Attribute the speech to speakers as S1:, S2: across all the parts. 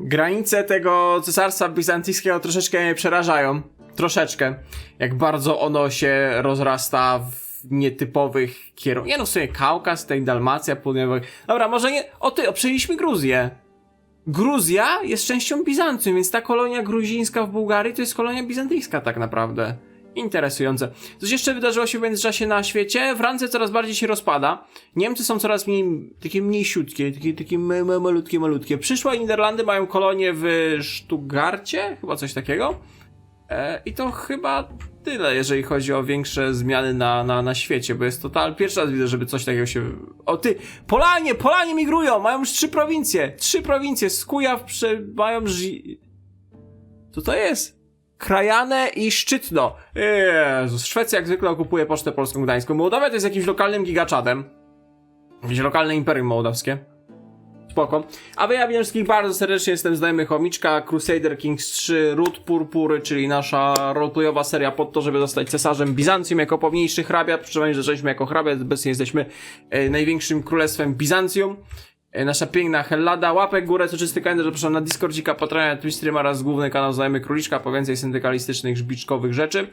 S1: Granice tego cesarstwa bizantyjskiego troszeczkę mnie przerażają. Troszeczkę. Jak bardzo ono się rozrasta w nietypowych kierunkach. Nie no, w sumie Kaukaz, tutaj Dalmacja, południowa. Dobra, może nie. O ty, przejęliśmy Gruzję. Gruzja jest częścią Bizancjum, więc ta kolonia gruzińska w Bułgarii to jest kolonia bizantyjska tak naprawdę. Interesujące. Coś jeszcze wydarzyło się w międzyczasie na świecie. Francja coraz bardziej się rozpada. Niemcy są coraz mniej, takie mniejsiutkie, takie, takie ma, ma, malutkie, malutkie. Przyszła i Niderlandy mają kolonię w Stuttgarcie, chyba coś takiego. E, I to chyba tyle, jeżeli chodzi o większe zmiany na, na, na świecie, bo jest total. Pierwszy raz widzę, żeby coś takiego się. O ty! Polanie! Polanie migrują! Mają już trzy prowincje! Trzy prowincje! Z Kujaw prze... mają. Ży... Co to jest? Krajane i Szczytno. Jezus, Szwecja jak zwykle okupuje Pocztę Polską Gdańską. Mołdawia to jest jakimś lokalnym gigaczadem. Jakieś lokalne imperium mołdawskie. Spoko. A wy, ja wszystkich bardzo serdecznie, jestem znajomy Chomiczka, Crusader Kings 3, Ród Purpury, czyli nasza roleplayowa seria pod to, żeby zostać cesarzem Bizancjum jako pomniejszy hrabia. Przynajmniej zaczęliśmy jako hrabia, obecnie jesteśmy e, największym królestwem Bizancjum. E, Nasza piękna Hellada, łapek górę, soczysty kalendarz, zapraszam na Discordzika, Patronia, Twistream oraz główny kanał Znajomy Króliczka po więcej syndykalistycznych, żbiczkowych rzeczy.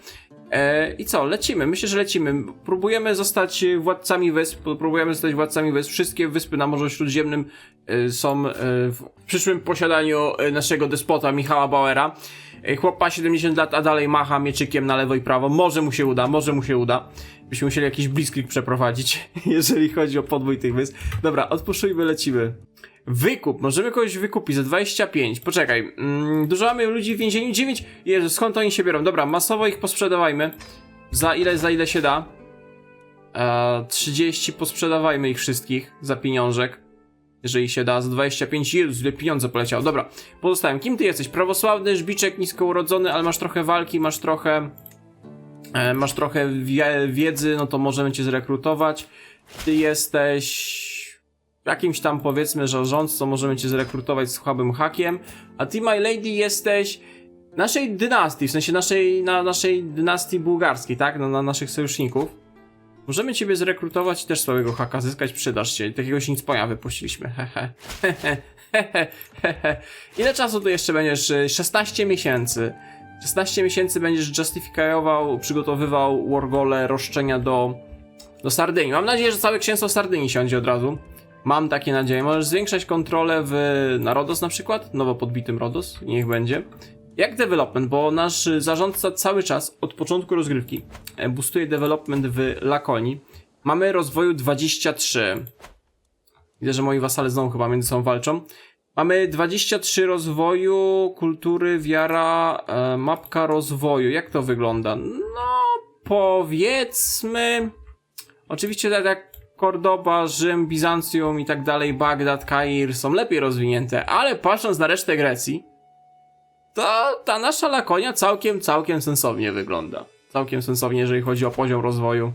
S1: E, I co, lecimy, myślę, że lecimy. Próbujemy zostać władcami wysp, próbujemy zostać władcami wysp. Wszystkie wyspy na Morzu Śródziemnym e, są e, w przyszłym posiadaniu naszego despota Michała Bauera. E, Chłop ma 70 lat, a dalej macha mieczykiem na lewo i prawo. Może mu się uda, może mu się uda. Byśmy musieli jakiś blitzkrieg przeprowadzić, jeżeli chodzi o podwój tych wysp. Dobra, odpuszczujmy, lecimy. Wykup, możemy kogoś wykupić za 25. Poczekaj, mm, dużo mamy ludzi w więzieniu? 9? Jezu, skąd oni się biorą? Dobra, masowo ich posprzedawajmy. Za ile, za ile się da? Eee, 30, posprzedawajmy ich wszystkich za pieniążek. Jeżeli się da, za 25, Jezus, ile pieniądze poleciało. Dobra, pozostałem. Kim ty jesteś? Prawosławny, żbiczek, nisko urodzony, ale masz trochę walki, masz trochę... E, masz trochę wie, wiedzy, no to możemy cię zrekrutować. Ty jesteś jakimś tam powiedzmy rządcą, możemy cię zrekrutować z słabym hakiem. A ty, my lady, jesteś naszej dynastii, w sensie naszej, na naszej dynastii bułgarskiej, tak? Na, na naszych sojuszników. Możemy ciebie zrekrutować i też słabego haka zyskać, przydasz się. Takiego się nic poja wypuściliśmy, hehe. Hehe, hehe, hehe. Ile czasu tu jeszcze będziesz? Y, 16 miesięcy. 16 miesięcy będziesz justifikował, przygotowywał Wargole roszczenia do, do Sardynii. Mam nadzieję, że całe księstwo Sardynii siądzie od razu. Mam takie nadzieje. Możesz zwiększać kontrolę w, na Rodos na przykład, nowo podbitym Rodos, niech będzie. Jak development, bo nasz zarządca cały czas od początku rozgrywki e, boostuje development w Lakonii. Mamy rozwoju 23. Widzę, że moi wasale znowu chyba między sobą walczą. Mamy 23 rozwoju, kultury, wiara, e, mapka rozwoju. Jak to wygląda? No, powiedzmy. Oczywiście tak jak Kordoba, Rzym, Bizancjum i tak dalej, Bagdad, Kair są lepiej rozwinięte, ale patrząc na resztę Grecji, to ta nasza Lakonia całkiem, całkiem sensownie wygląda. Całkiem sensownie, jeżeli chodzi o poziom rozwoju.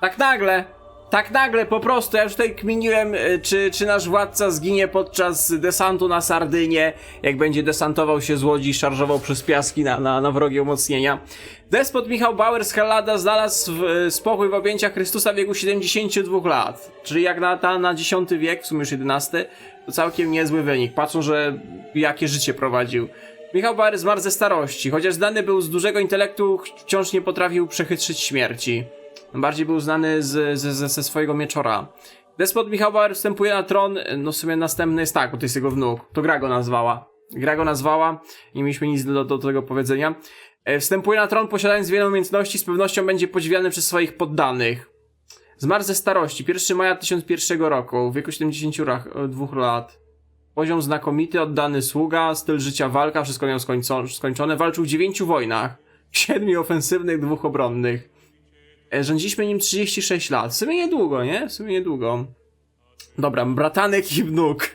S1: Tak nagle, tak nagle po prostu, ja już tutaj kminiłem, y, czy, czy nasz władca zginie podczas desantu na Sardynię, jak będzie desantował się z łodzi i szarżował przez piaski na, na, na wrogie umocnienia. Despot Michał Bauer z Hellada znalazł w, y, spokój w objęciach Chrystusa w wieku 72 lat. Czyli jak na, ta, na X wiek, w sumie już XI, to całkiem niezły wynik. Patrzą, że jakie życie prowadził. Michał Bauer zmarł ze starości, chociaż znany był z dużego intelektu, wciąż nie potrafił przechytrzyć śmierci. Bardziej był znany z, z, ze swojego mieczora. Despot Michał Bauer wstępuje na tron, no w sumie następny jest tak, bo to jest jego wnuk. To gra go nazwała. Gra go nazwała, nie mieliśmy nic do, do tego powiedzenia. E, Wstępuje na tron posiadając wiele umiejętności, z pewnością będzie podziwiany przez swoich poddanych. Zmarł ze starości, 1 maja 1001 roku, w wieku 72 lat. Poziom znakomity, oddany sługa, styl życia walka, wszystko miał skończone. Walczył w dziewięciu wojnach, siedmiu ofensywnych, dwóch obronnych. E, Rządziliśmy nim 36 lat. W sumie niedługo, nie? W sumie niedługo. Dobra, bratanek i wnuk.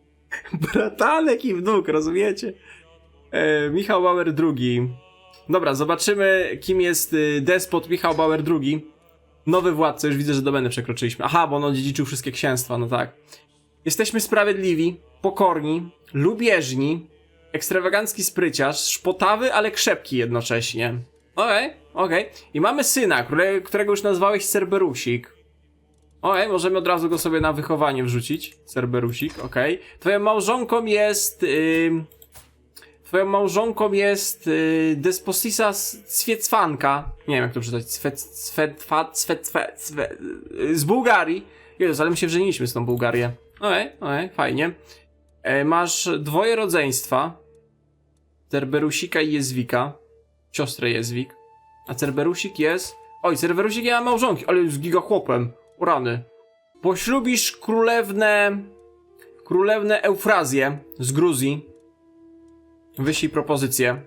S1: bratanek i wnuk, rozumiecie? E, Michał Bauer II. Dobra, zobaczymy, kim jest y, despot Michał Bauer II. Nowy władca, już widzę, że domenę przekroczyliśmy. Aha, bo on odziedziczył wszystkie księstwa, no tak. Jesteśmy sprawiedliwi, pokorni, lubieżni, ekstrawagancki spryciarz, szpotawy, ale krzepki jednocześnie. Okej, okej. I mamy syna, które, którego już nazwałeś Cerberusik. Okej, możemy od razu go sobie na wychowanie wrzucić. Cerberusik, okej. Twoją małżonką jest... ym, Twoją małżonką jest yy, Desposisa Swiecfanka. Nie wiem jak to przeczytać. Swet, Swetfa, Swetfe, Swe, yy, z Bułgarii. Jezus, ale my się wżeniliśmy z tą Bułgarię. Okej, okej, fajnie. E, masz dwoje rodzeństwa. Cerberusika i Jezwika. Siostrę Jezwik. A Cerberusik jest... Oj, Cerberusik nie ma małżonki, ale jest giga chłopem. Urany. Poślubisz królewnę... Królewnę Eufrazję z Gruzji. Wyślij propozycję.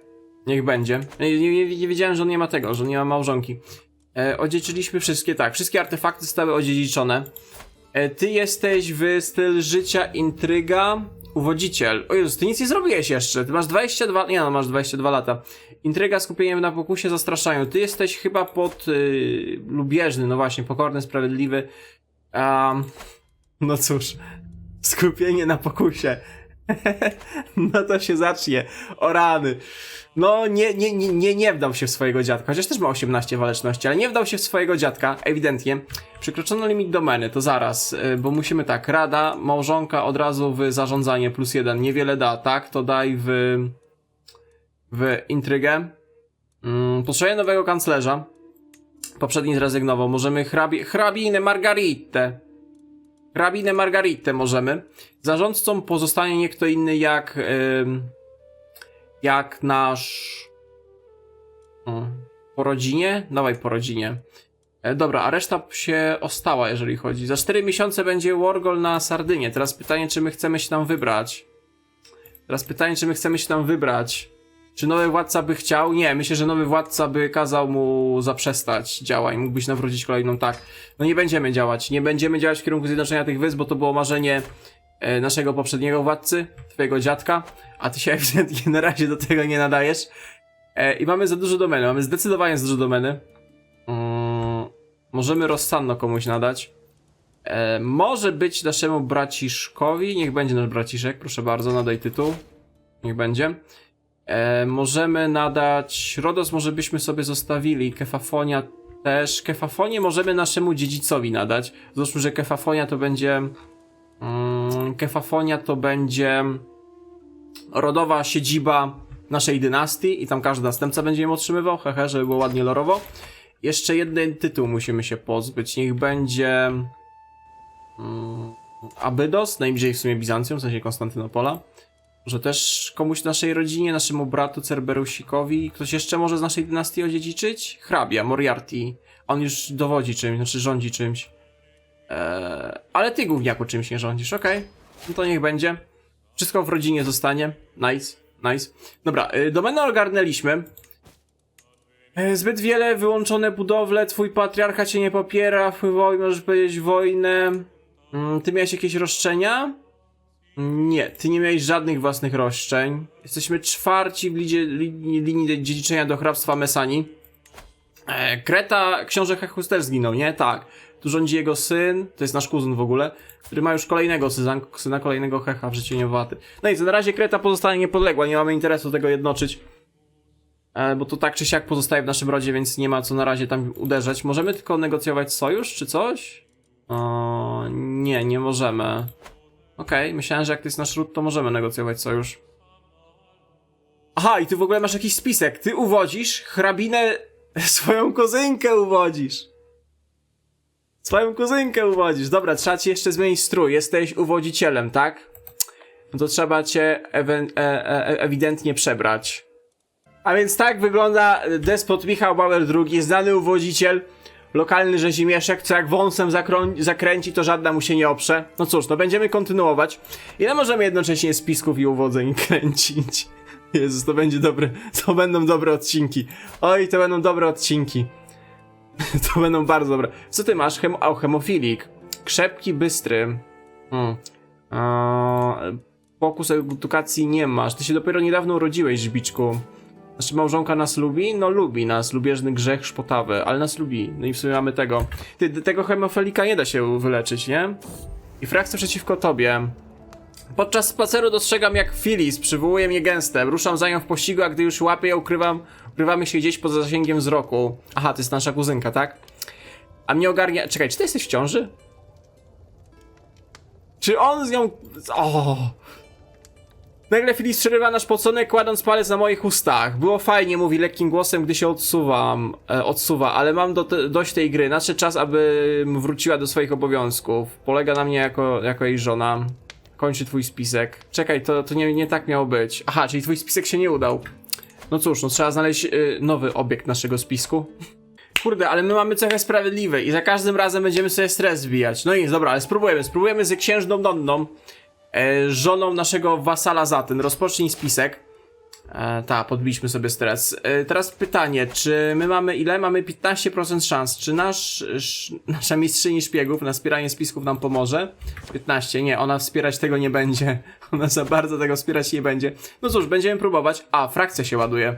S1: Niech będzie. Nie, nie, nie wiedziałem, że on nie ma tego, że nie ma małżonki. E, odziedziczyliśmy wszystkie, tak. Wszystkie artefakty zostały odziedziczone. E, ty jesteś w styl życia intryga uwodziciel. O Jezus, ty nic nie zrobiłeś jeszcze. Ty masz 22... Nie no, masz 22 lata. Intryga, skupieniem na pokusie zastraszają. Ty jesteś chyba pod... y, lubieżny, no właśnie, pokorny, sprawiedliwy. Um, no cóż. Skupienie na pokusie. no to się zacznie. O rany. No, nie, nie, nie, nie, wdał się w swojego dziadka, chociaż też ma 18 waleczności, ale nie wdał się w swojego dziadka, ewidentnie. Przekroczono limit domeny, to zaraz, y, bo musimy tak, rada, małżonka od razu w zarządzanie plus jeden, niewiele da, tak? To daj w, w intrygę. Mm, potrzebuję nowego kanclerza. Poprzedni zrezygnował, możemy hrabi, hrabinę Margaritę. Hrabinę Margaritę możemy. Zarządcą pozostanie nie kto inny jak... ym, jak nasz. Po rodzinie? Dawaj po rodzinie. E, dobra, a reszta się ostała, jeżeli chodzi. Za 4 miesiące będzie Wargol na Sardynie. Teraz pytanie, czy my chcemy się tam wybrać. Teraz pytanie, czy my chcemy się tam wybrać. Czy nowy władca by chciał? Nie, myślę, że nowy władca by kazał mu zaprzestać działań. Mógłbyś nawrócić kolejną tak. No nie będziemy działać. Nie będziemy działać w kierunku zjednoczenia tych wysp, bo to było marzenie e, naszego poprzedniego władcy, twojego dziadka, a ty się ewidentnie na razie do tego nie nadajesz. E, I mamy za dużo domeny, mamy zdecydowanie za dużo domeny. Mm, możemy rozsanno komuś nadać. E, może być naszemu braciszkowi, niech będzie nasz braciszek, proszę bardzo, nadaj tytuł. Niech będzie. E, możemy nadać, Rodos może byśmy sobie zostawili, Kefafonia też. Kefafonię możemy naszemu dziedzicowi nadać. Załóżmy, że Kefafonia to będzie... Mm, Kefafonia to będzie rodowa siedziba naszej dynastii i tam każdy następca będzie ją otrzymywał, hehe, żeby było ładnie lorowo. Jeszcze jeden tytuł musimy się pozbyć, niech będzie mm, Abydos, najbliżej w sumie Bizancjum, w sensie Konstantynopola. Może też komuś w naszej rodzinie, naszemu bratu Cerberusikowi, ktoś jeszcze może z naszej dynastii odziedziczyć? Hrabia, Moriarty. On już dowodzi czymś, znaczy rządzi czymś. Eee, ale ty gówniaku czymś nie rządzisz, okej. No to niech będzie. Wszystko w rodzinie zostanie. Nice, nice. Dobra, y, domenę ogarnęliśmy. E, Zbyt wiele wyłączone budowle, twój patriarcha cię nie popiera, wpływowi możesz powiedzieć wojnę. Mm, Ty miałeś jakieś roszczenia? Nie, ty nie miałeś żadnych własnych roszczeń. Jesteśmy czwarci w lidzie, linii, linii dziedziczenia do hrabstwa Mesani. E, Kreta, książę Hechus też zginął, nie? Tak. Tu rządzi jego syn, to jest nasz kuzyn w ogóle, który ma już kolejnego syna, syna kolejnego Hecha w życiu niewaty. No i na razie Kreta pozostanie niepodległa, nie mamy interesu tego jednoczyć. E, bo to tak czy siak pozostaje w naszym rodzie, więc nie ma co na razie tam uderzać. Możemy tylko negocjować sojusz, czy coś? O, nie, nie możemy. Okej, myślałem, że jak to jest nasz ród, to możemy negocjować sojusz. Aha, i ty w ogóle masz jakiś spisek. Ty uwodzisz hrabinę, swoją kuzynkę uwodzisz. Swoją kuzynkę uwodzisz. Dobra, trzeba ci jeszcze zmienić strój. Jesteś uwodzicielem, tak? No to trzeba cię ewe- e- e- ewidentnie przebrać. A więc tak wygląda despot Michał Bauer II, znany uwodziciel, lokalny rzezimieszek, co jak wąsem zakręci, to żadna mu się nie oprze. No cóż, no będziemy kontynuować. Ile możemy jednocześnie spisków i uwodzeń kręcić? Jezus, to będzie dobre, to będą dobre odcinki. Oj, to będą dobre odcinki. to będą bardzo dobre. Co ty masz? Hem- o, hemofilik. Krzepki, bystry. Hmm. Eee, pokus edukacji nie masz. Ty się dopiero niedawno urodziłeś, Żbiczku. Znaczy małżonka nas lubi? No lubi nas, lubieżny grzech szpotawy, ale nas lubi. No i w sumie mamy tego. Ty, tego hemofilika nie da się wyleczyć, nie? I frakcja przeciwko tobie. Podczas spaceru dostrzegam jak Filis przywołuje mnie gęstem. Ruszam za nią w pościgu, a gdy już łapię ukrywam, ukrywamy się gdzieś poza zasięgiem wzroku. Aha, to jest nasza kuzynka, tak? A mnie ogarnia... Czekaj, czy ty jesteś w ciąży? Czy on z nią... O. Nagle Filip przerywa nasz pocunek, kładąc palec na moich ustach. Było fajnie, mówi lekkim głosem, gdy się odsuwam, e, odsuwa, ale mam do dość tej gry. Nadszedł czas, abym wróciła do swoich obowiązków. Polega na mnie jako, jako jej żona. Kończy twój spisek. Czekaj, to, to nie, nie tak miało być. Aha, czyli twój spisek się nie udał. No cóż, no trzeba znaleźć y, nowy obiekt naszego spisku. Kurde, ale my mamy cechę sprawiedliwej i za każdym razem będziemy sobie stres zbijać. No i dobra, ale spróbujemy. Spróbujemy z księżną Donną, e, żoną naszego wasala Zatyn. Rozpocznij spisek. E, tak, podbiliśmy sobie stres. E, teraz pytanie, czy my mamy ile? Mamy 15% szans. Czy nasz, sz, nasza mistrzyni szpiegów na wspieranie spisków nam pomoże? 15, nie, ona wspierać tego nie będzie. Ona za bardzo tego wspierać nie będzie. No cóż, będziemy próbować. A, frakcja się ładuje.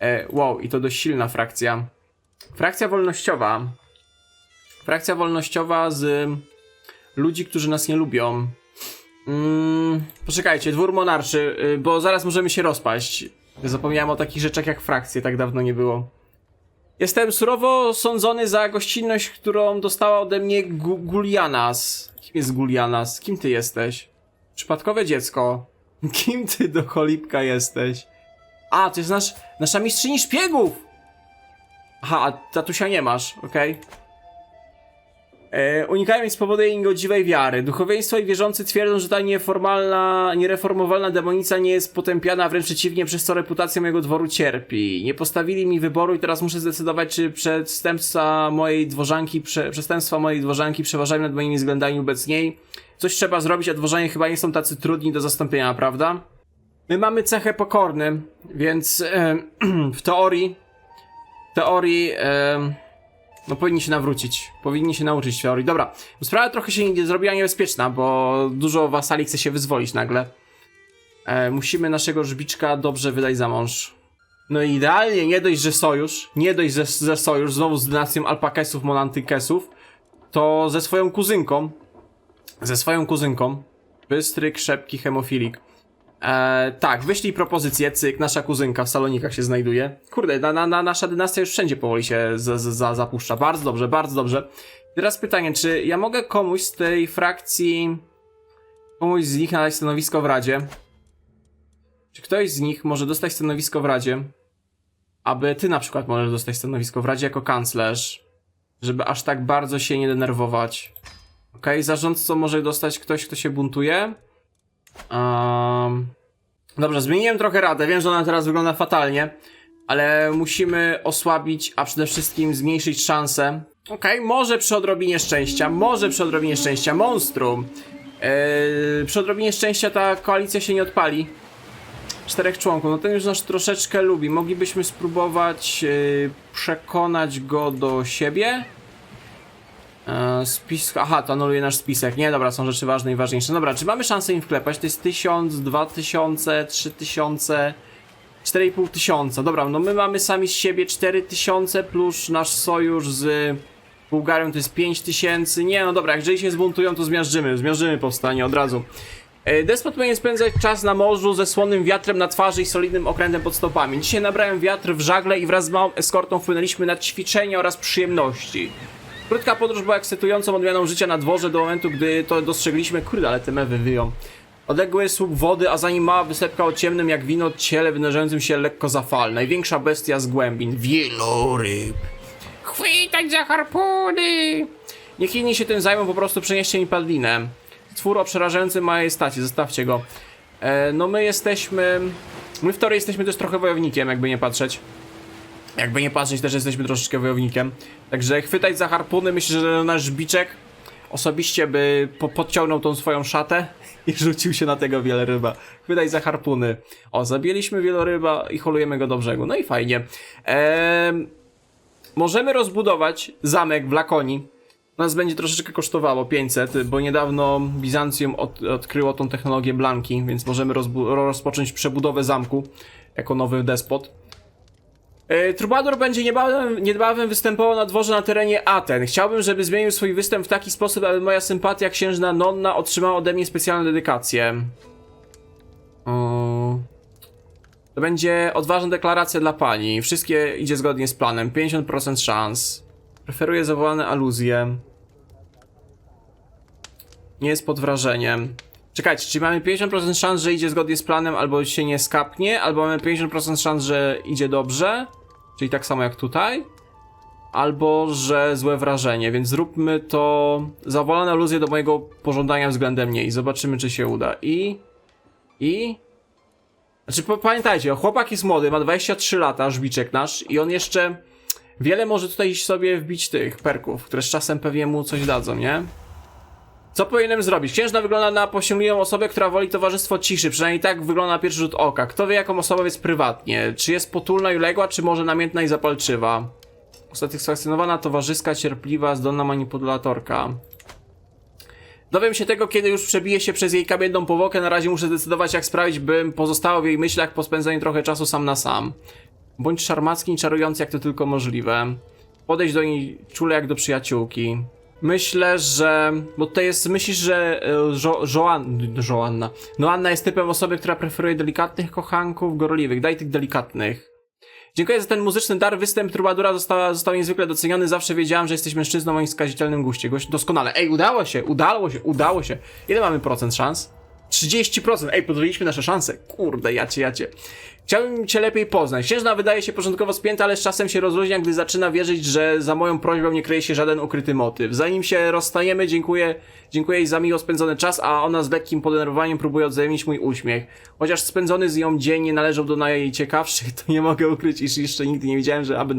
S1: E, wow, i to dość silna frakcja. Frakcja wolnościowa. Frakcja wolnościowa z ludzi, którzy nas nie lubią. Mm, poczekajcie, dwór monarszy, y, bo zaraz możemy się rozpaść. Zapomniałem o takich rzeczach jak frakcje, tak dawno nie było. Jestem surowo sądzony za gościnność, którą dostała ode mnie Gu Gulianas. Kim jest Gulianas? Kim ty jesteś? Przypadkowe dziecko. Kim ty do cholipka jesteś? A, to jest nasz, nasza mistrzyni szpiegów! Aha, a tatusia nie masz, okej. E, unikają z powodu jej niegodziwej wiary. Duchowieństwo i wierzący twierdzą, że ta nieformalna, niereformowalna demonica nie jest potępiana, wręcz przeciwnie, przez co reputacja mojego dworu cierpi. Nie postawili mi wyboru i teraz muszę zdecydować, czy przestępstwa mojej dworzanki, prze, przestępstwa mojej dworzanki przeważają nad moimi względami wobec niej. Coś trzeba zrobić, a dworzanie chyba nie są tacy trudni do zastąpienia, prawda? My mamy cechę pokorny, więc e, w teorii w teorii em, no powinni się nawrócić. Powinni się nauczyć teorii. Dobra, sprawa trochę się nie zrobiła niebezpieczna, bo dużo wasali chce się wyzwolić nagle. E, musimy naszego żbiczka dobrze wydać za mąż. No i idealnie, nie dość, że sojusz, nie dość, że, że sojusz znowu z dynastią Alpakesów, Monantykesów, to ze swoją kuzynką, ze swoją kuzynką, bystry, krzepki, hemofilik. E, tak, wyślij propozycję, cyk, nasza kuzynka w salonikach się znajduje. Kurde, na, na, na, nasza dynastia już wszędzie powoli się za, za, za, zapuszcza. Bardzo dobrze, bardzo dobrze. Teraz pytanie, czy ja mogę komuś z tej frakcji, komuś z nich nadać stanowisko w Radzie? Czy ktoś z nich może dostać stanowisko w Radzie? Aby ty na przykład możesz dostać stanowisko w Radzie jako kanclerz, żeby aż tak bardzo się nie denerwować. Okej, okay, zarządcą może dostać ktoś, kto się buntuje. Um, dobrze, zmieniłem trochę radę. Wiem, że ona teraz wygląda fatalnie, ale musimy osłabić, a przede wszystkim zmniejszyć szanse. Okej, okay, może przy odrobinie szczęścia, może przy odrobinie szczęścia. Monstrum. Yy, przy odrobinie szczęścia ta koalicja się nie odpali. Czterech członków, no ten już nas troszeczkę lubi. Moglibyśmy spróbować yy, przekonać go do siebie. Eee, spis... Aha, to anuluje nasz spisek. Nie, dobra, są rzeczy ważne i ważniejsze. Dobra, czy mamy szansę im wklepać? To jest 1000, 2000, 3000, 4,5 tysiąca. Dobra, no my mamy sami z siebie 4000 plus nasz sojusz z Bułgarią to jest 5000. Nie, no dobra, jeżeli się zbuntują, to zmiażdżymy. Zmiażdżymy powstanie od razu. Eee, Despot powinien spędzać czas na morzu ze słonym wiatrem na twarzy i solidnym okrętem pod stopami. Dzisiaj nabrałem wiatr w żagle i wraz z małą eskortą wpłynęliśmy na ćwiczenia oraz przyjemności. Krótka podróż była ekscytującą odmianą życia na dworze do momentu, gdy to dostrzegliśmy. Kurde, ale te mewy wyją. Odległy słup wody, a za nim mała wysepka o ciemnym jak wino ciele wynurzającym się lekko za fal. Największa bestia z głębin. Wieloryb. Chwytać za harpuny! Niech inni się tym zajmą, po prostu przenieście mi padlinę. Twór o przerażającym majestacie, zostawcie go. E, no my jesteśmy... My w teorii jesteśmy też trochę wojownikiem, jakby nie patrzeć. Jakby nie patrzeć, też jesteśmy troszeczkę wojownikiem. Także chwytać za harpuny, myślę, że nasz biczek osobiście by po podciągnął tą swoją szatę i rzucił się na tego wieloryba. Chwytać za harpuny. O, zabiliśmy wieloryba i holujemy go do brzegu. No i fajnie. Eee, możemy rozbudować zamek w Lakonii. Nas będzie troszeczkę kosztowało 500, bo niedawno Bizancjum od, odkryło tą technologię Blanki, więc możemy rozpocząć przebudowę zamku jako nowy despot. E, Troubadour będzie niebawem, niebawem występował na dworze na terenie Aten. Chciałbym, żeby zmienił swój występ w taki sposób, aby moja sympatia księżna Nonna otrzymała ode mnie specjalną dedykację. O... To będzie odważna deklaracja dla pani. Wszystkie idzie zgodnie z planem. 50% szans. Preferuję zawołane aluzje. Nie jest pod wrażeniem. Czekajcie, czyli mamy 50% szans, że idzie zgodnie z planem, albo się nie skapnie, albo mamy 50% szans, że idzie dobrze, czyli tak samo jak tutaj, albo że złe wrażenie, więc zróbmy to zawolone aluzje do mojego pożądania względem niej. Zobaczymy, czy się uda. I... I... Znaczy, pamiętajcie, chłopak jest młody, ma 23 lata, żbiczek nasz, i on jeszcze wiele może tutaj sobie wbić tych perków, które z czasem pewnie mu coś dadzą, nie? Co powinienem zrobić? Księżna wygląda na posięgniłą osobę, która woli towarzystwo ciszy, przynajmniej tak wygląda na pierwszy rzut oka. Kto wie, jaką osobą jest prywatnie? Czy jest potulna i uległa, czy może namiętna i zapalczywa? Usatysfakcjonowana, towarzyska, cierpliwa, zdolna manipulatorka. Dowiem się tego, kiedy już przebije się przez jej kamienną powłokę. Na razie muszę zdecydować, jak sprawić, bym pozostał w jej myślach po spędzeniu trochę czasu sam na sam. Bądź szarmacki i czarujący, jak to tylko możliwe. Podejść do niej czule jak do przyjaciółki. Myślę, że. Bo tutaj jest. Myślisz, że. e, Jo, Joan, Joanna. No, Anna jest typem osoby, która preferuje delikatnych kochanków, gorliwych. Daj tych delikatnych. Dziękuję za ten muzyczny dar. Występ Trubadura została, został niezwykle doceniony. Zawsze wiedziałem, że jesteś mężczyzną o nieskazitelnym guście. Gość doskonale. Ej, udało się, udało się, udało się. Ile mamy procent szans? 30%. Ej, podwоiliśmy nasze szanse. Kurde, jacie, jacie. Chciałbym cię lepiej poznać. Księżna wydaje się początkowo spięta, ale z czasem się rozluźnia, gdy zaczyna wierzyć, że za moją prośbą nie kryje się żaden ukryty motyw. Zanim się rozstajemy, dziękuję, dziękuję jej za miło spędzony czas, a ona z lekkim podenerwowaniem próbuje odzajemnić mój uśmiech. Chociaż spędzony z nią dzień nie należał do najciekawszych, to nie mogę ukryć, iż jeszcze nigdy nie widziałem, że aby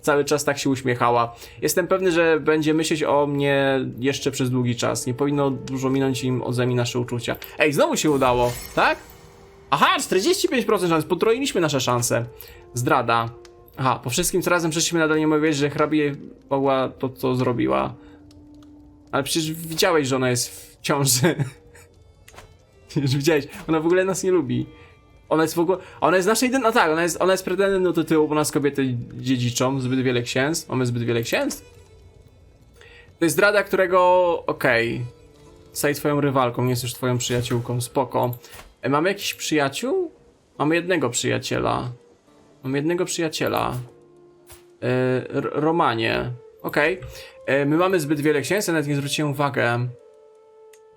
S1: cały czas tak się uśmiechała. Jestem pewny, że będzie myśleć o mnie jeszcze przez długi czas. Nie powinno dużo minąć im ode nasze uczucia. Ej, znowu się udało, tak? Aha, 45% szans, potroiliśmy nasze szanse. Zdrada. Aha, po wszystkim co razem przeszliśmy nadal nie mogę że hrabie mogła to, co zrobiła. Ale przecież widziałeś, że ona jest w ciąży. Już widziałeś, ona w ogóle nas nie lubi. Ona jest w ogóle, ona jest naszej, no tak, ona jest, ona jest pretendentem do tytułu, bo nas kobiety dziedziczą, zbyt wiele księstw, mamy zbyt wiele księstw. To jest zdrada, którego, okej, Staj twoją rywalką, nie jest już twoją przyjaciółką, spoko. E, mamy jakiś przyjaciół? Mamy jednego przyjaciela. Mam jednego przyjaciela. E, Romanie. Okej. E, My mamy zbyt wiele księstw, ja nawet nie zwróciłem uwagi.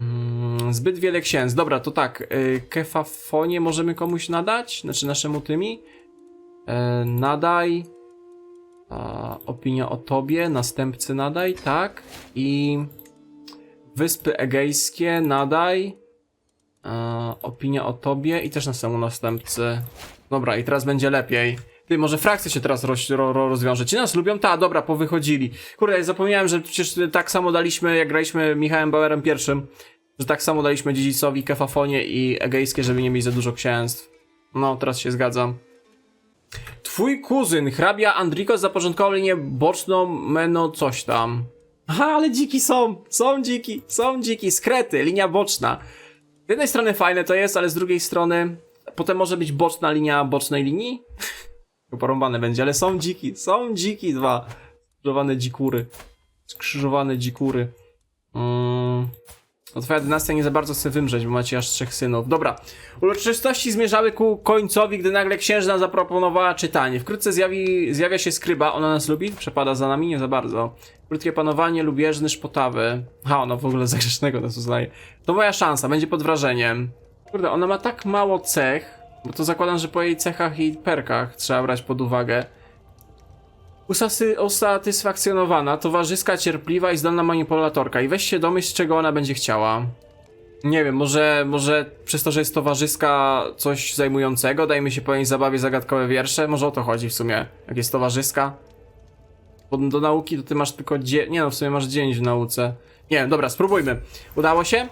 S1: Mm, zbyt wiele księstw. Dobra, to tak. E, Kefafonię możemy komuś nadać? Znaczy naszemu tymi? E, Nadaj. A, opinia o tobie, następcy nadaj, tak. I Wyspy Egejskie nadaj. E, opinia o tobie i też następnemu następcy. Dobra, i teraz będzie lepiej. Ty, może frakcje się teraz roz, ro, ro, rozwiąże. Ci nas lubią? Ta, dobra, powychodzili. Kurde, zapomniałem, że przecież tak samo daliśmy, jak graliśmy Michałem Bauerem pierwszym, że tak samo daliśmy dziedzicowi Kefafonie i Egejskie, żeby nie mieć za dużo księstw. No, teraz się zgadzam. Twój kuzyn, hrabia Andrikos, zaporządkował linię boczną Meno coś tam. Aha, ale dziki są, są dziki, są dziki, skrety, linia boczna. Z jednej strony fajne to jest, ale z drugiej strony potem może być boczna linia bocznej linii. Porąbane będzie, ale są dziki, są dziki dwa. Skrzyżowane dzikury. Skrzyżowane dzikury. Mm. No twoja dynastia nie za bardzo chce wymrzeć, bo macie aż trzech synów. Dobra. Uroczystości zmierzały ku końcowi, gdy nagle księżna zaproponowała czytanie. Wkrótce zjawi, zjawia się skryba. Ona nas lubi? Przepada za nami? Nie za bardzo. Krótkie panowanie, lubieżny, szpotawy. Ha, ona w ogóle za grzesznego nas uznaje. To moja szansa, będzie pod wrażeniem. Kurde, ona ma tak mało cech, bo to zakładam, że po jej cechach i perkach trzeba brać pod uwagę. Usasy, usatysfakcjonowana, towarzyska, cierpliwa i zdolna manipulatorka. I weź się domyśl, czego ona będzie chciała. Nie wiem, może, może przez to, że jest towarzyska coś zajmującego, dajmy się po jej zabawie zagadkowe wiersze, może o to chodzi w sumie, jak jest towarzyska. Do nauki to ty masz tylko dzie... Nie no, w sumie masz 9 w nauce. Nie dobra, spróbujmy. Udało się?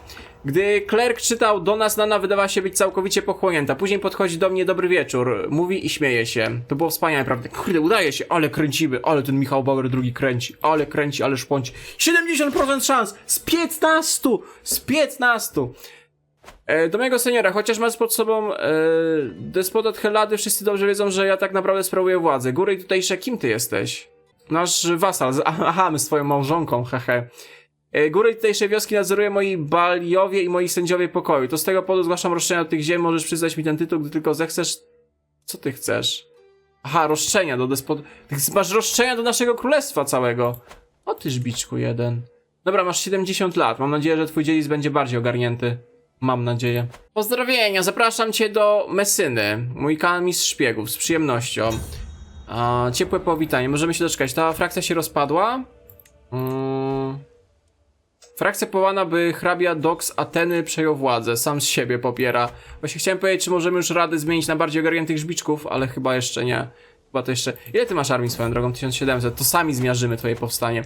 S1: Gdy klerk czytał do nas, Nana wydawała się być całkowicie pochłonięta. Później podchodzi do mnie dobry wieczór. Mówi i śmieje się. To było wspaniałe, prawda? Kurde, udaje się, ale kręcimy. Ale ten Michał Bauer drugi kręci. Ale kręci, ale szpąci. 70% szans! Z 15! Z 15! E, do mojego seniora, chociaż masz pod sobą e, despotę Hellady, wszyscy dobrze wiedzą, że ja tak naprawdę sprawuję władzę. Góry i tutejsze, kim ty jesteś? Nasz wasal. z- Aha, my z twoją małżonką, hehe. E, Góry tutejszej wioski nadzorują moi baliowie i moi sędziowie pokoju. To z tego powodu zgłaszam roszczenia do tych ziem. Możesz przyznać mi ten tytuł, gdy tylko zechcesz. Co ty chcesz? Aha, roszczenia do despot... Masz roszczenia do naszego królestwa całego. O ty żbiczku jeden. Dobra, masz 70 lat. Mam nadzieję, że twój dziedzic będzie bardziej ogarnięty. Mam nadzieję. Pozdrowienia, zapraszam cię do Messyny. Mój Mistrz Szpiegów, z przyjemnością. A, ciepłe powitanie, możemy się doczekać. Ta frakcja się rozpadła. Mm. Frakcja powołana, by hrabia Dox Ateny przejął władzę. Sam z siebie popiera. Właśnie chciałem powiedzieć, czy możemy już rady zmienić na bardziej ogarniętych żbiczków, ale chyba jeszcze nie. Chyba to jeszcze... Ile ty masz armii swoją drogą? 1700. To sami zmiażdżymy twoje powstanie.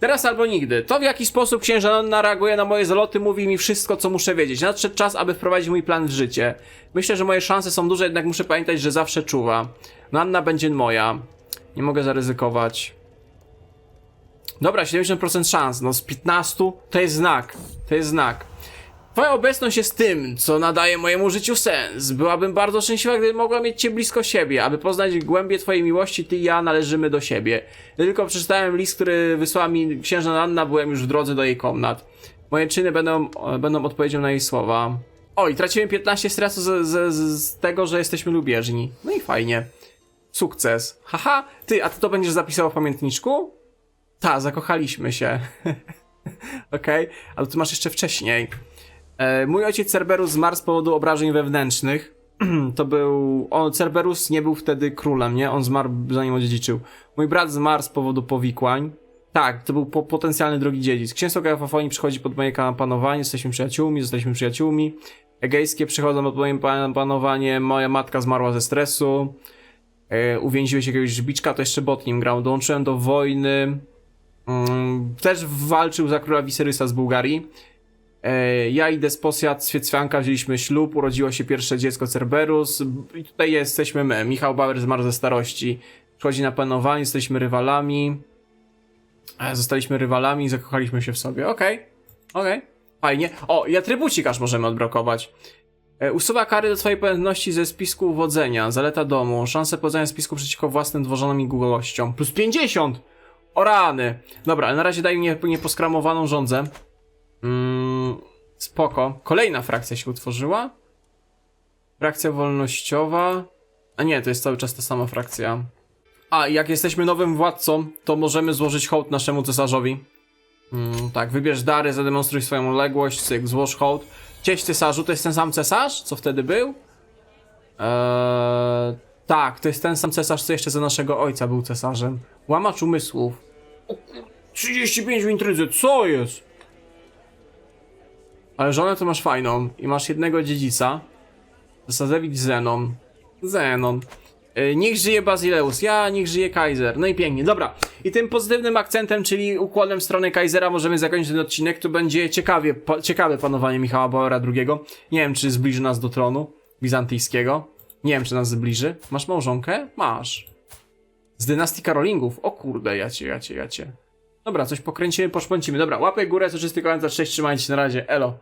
S1: Teraz albo nigdy. To w jaki sposób księża Anna reaguje na moje zaloty mówi mi wszystko, co muszę wiedzieć. Nadszedł czas, aby wprowadzić mój plan w życie. Myślę, że moje szanse są duże, jednak muszę pamiętać, że zawsze czuwa. No Anna będzie moja. Nie mogę zaryzykować. Dobra, 70% szans. No z 15 to jest znak. To jest znak. Twoja obecność jest tym, co nadaje mojemu życiu sens. Byłabym bardzo szczęśliwa, gdyby mogła mieć cię blisko siebie. Aby poznać głębię twojej miłości, ty i ja należymy do siebie. Gdy tylko przeczytałem list, który wysłała mi księżna Anna, byłem już w drodze do jej komnat. Moje czyny będą, będą odpowiedzią na jej słowa. Oj, traciłem 15 stresu z, z, z, tego, że jesteśmy lubieżni. No i fajnie. Sukces. Haha, ty, a ty to będziesz zapisał w pamiętniczku? Ta, zakochaliśmy się. Okej, ale tu masz jeszcze wcześniej. E, mój ojciec Cerberus zmarł z powodu obrażeń wewnętrznych. to był. On, Cerberus nie był wtedy królem, nie? On zmarł zanim odziedziczył. Mój brat zmarł z powodu powikłań. Tak, to był po, potencjalny drogi dziedzic. Księstwo Gafofonii przychodzi pod moje panowanie, jesteśmy przyjaciółmi, zostaliśmy przyjaciółmi. Egejskie przychodzą pod moje pa- panowanie, moja matka zmarła ze stresu. E, uwięziłeś jakiegoś żbiczka, to jeszcze botnim grał. Dołączyłem do wojny. Mm, też walczył za króla Viserysa z Bułgarii. E, ja i Desposjat Świecwianka wzięliśmy ślub, urodziło się pierwsze dziecko Cerberus i tutaj jesteśmy my. Michał Bauer zmarł ze starości. Przychodzi na panowanie, jesteśmy rywalami. E, Zostaliśmy rywalami i zakochaliśmy się w sobie. Okej, okej, fajnie. O, i atrybucik aż możemy odblokować. E, Usuwa kary do twojej pojętności ze spisku uwodzenia. Zaleta domu. Szanse powodzenia spisku przeciwko własnym dworzonom i. Plus 50! O rany! Dobra, ale na razie daj mi nie- nieposkramowaną żądzę. Mm, spoko. Kolejna frakcja się utworzyła. Frakcja wolnościowa. A nie, to jest cały czas ta sama frakcja. A, jak jesteśmy nowym władcą, to możemy złożyć hołd naszemu cesarzowi. Mm, tak, wybierz dary, zademonstruj swoją uległość, cyk, złóż hołd. Cześć cesarzu, to jest ten sam cesarz, co wtedy był? Eee, tak, to jest ten sam cesarz, co jeszcze za naszego ojca był cesarzem. Łamacz umysłów. O kur- 35 w intrydze, co jest? Ale żonę to masz fajną i masz jednego dziedzica. Zasadzewicz Zenon. Zenon. Yy, niech żyje Bazileus, ja niech żyje Kaiser. No i pięknie, dobra. I tym pozytywnym akcentem, czyli ukłonem w stronę Kaisera możemy zakończyć ten odcinek. Tu będzie ciekawie, ciekawe panowanie Michała Bauera II. Nie wiem, czy zbliży nas do tronu bizantyjskiego. Nie wiem, czy nas zbliży. Masz małżonkę? Masz. Z dynastii Karolingów. O kurde, ja cię, ja cię, ja cię. Dobra, coś pokręcimy, poszpącimy. Dobra, łapę górę, co czysty komentarz, cześć, trzymajcie się, na razie, elo.